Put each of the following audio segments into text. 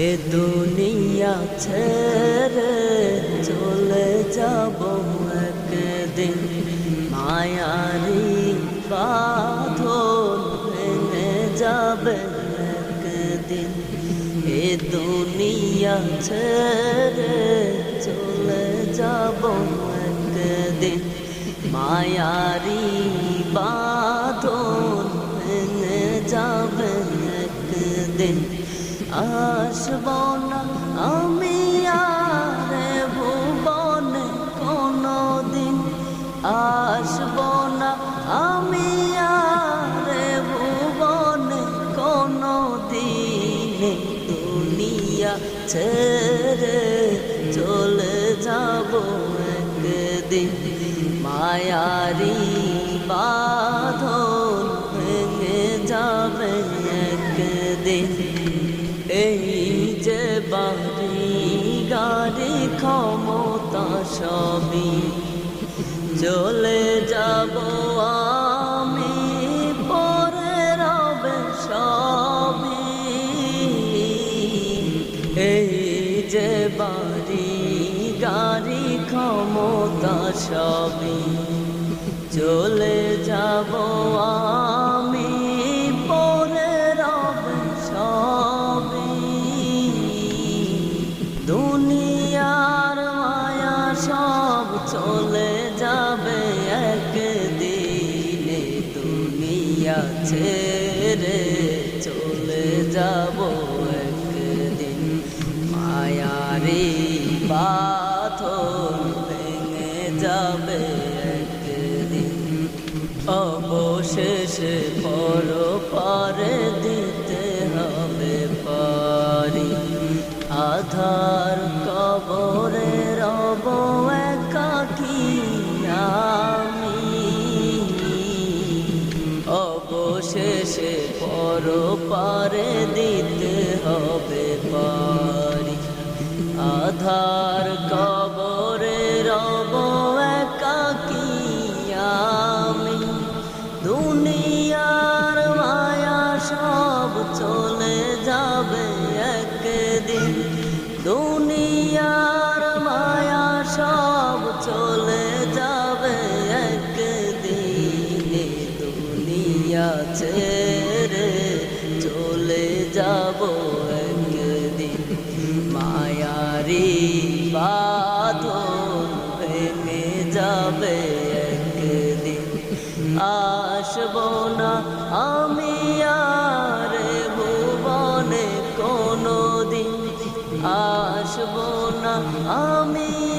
এ দুনিয়া ছেড়ে চলে যাব একদিন। মায়ারি বাঁধন ভেঙে যাবে একদিন। এ দুনিয়া ছেড়ে চলে যাব একদিন। মায়ারি বাঁধন ভেঙে যাবে একদিন। আসব না আমি আর ভুবনে কোনো দিন আসব না আমি আর ভুবনে কোনো দিন দুনিয়া ছেড়ে চলে যাব একদিন। মায়ারি বাঁধন ভেঙে যাবে একদিন। সবই চলে যাব আমি পরে রবে সবই। এই যে বাড়ি, গাড়ি, ক্ষমতা সবই। চলে যাব দুনিয়া ছেড়ে চলে যাব একদিন। মায়ারে পাথর ভেঙে যাবে একদিন। অবশেষে পর পারে দিতে হবে পারি। আধার কবরে রব অবশেষে পর পারে দিতে হবে পারি। আধার কবরে রব একাকি আমি। দুনিয়ার মায়া সব চলে দুনিয়া ছেড়ে চলে যাব একদিন। মায়ারি বাঁধন যাবে একদিন। আসব না আমি আর ভুবনে কোনো দিন আসব না আমি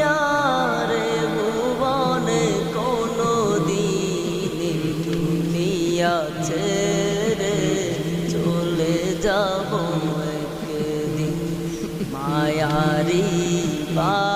একদিন বা